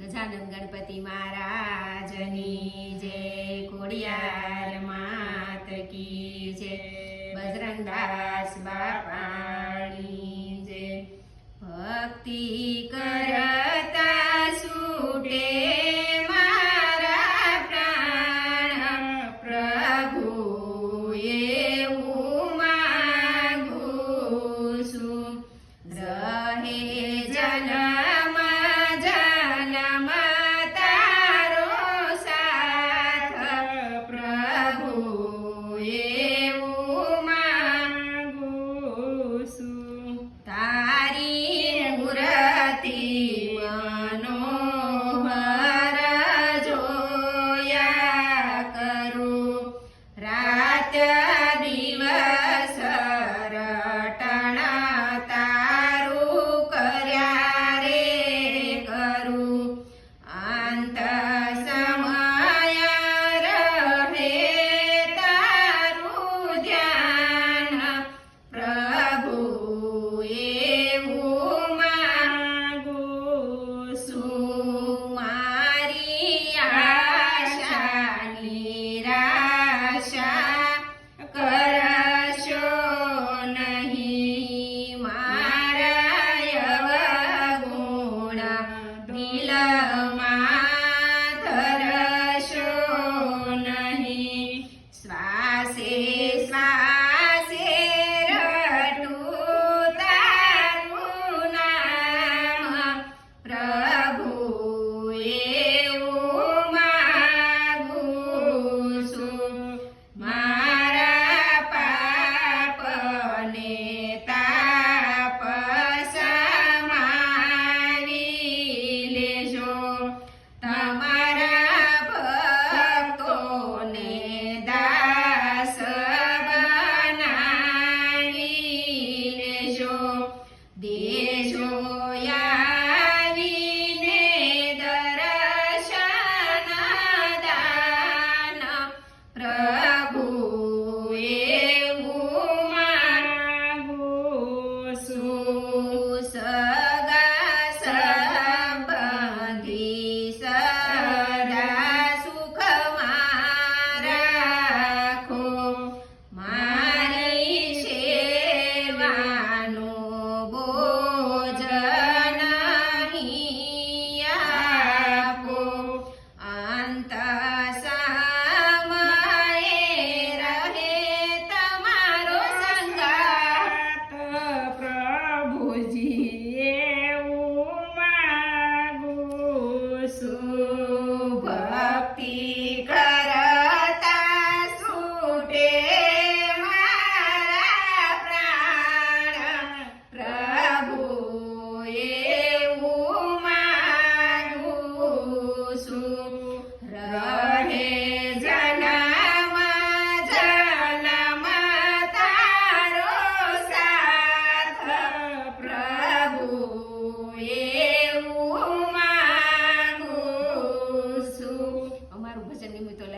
ગજાનંદ ગણપતિ મહારાજની જય ખોડિયાર માત કી જય, બજરંગદાસ બાપાની જય. ભક્તિ કરતા છૂટે મારા પ્રાણ પ્રભુ, એવું માંગુ છું. રહે જન તારી મૂર્તિ મનોહર જોયા કરું. રાત દિવસ રટણા તારું કર્યા રે કરું. આંતર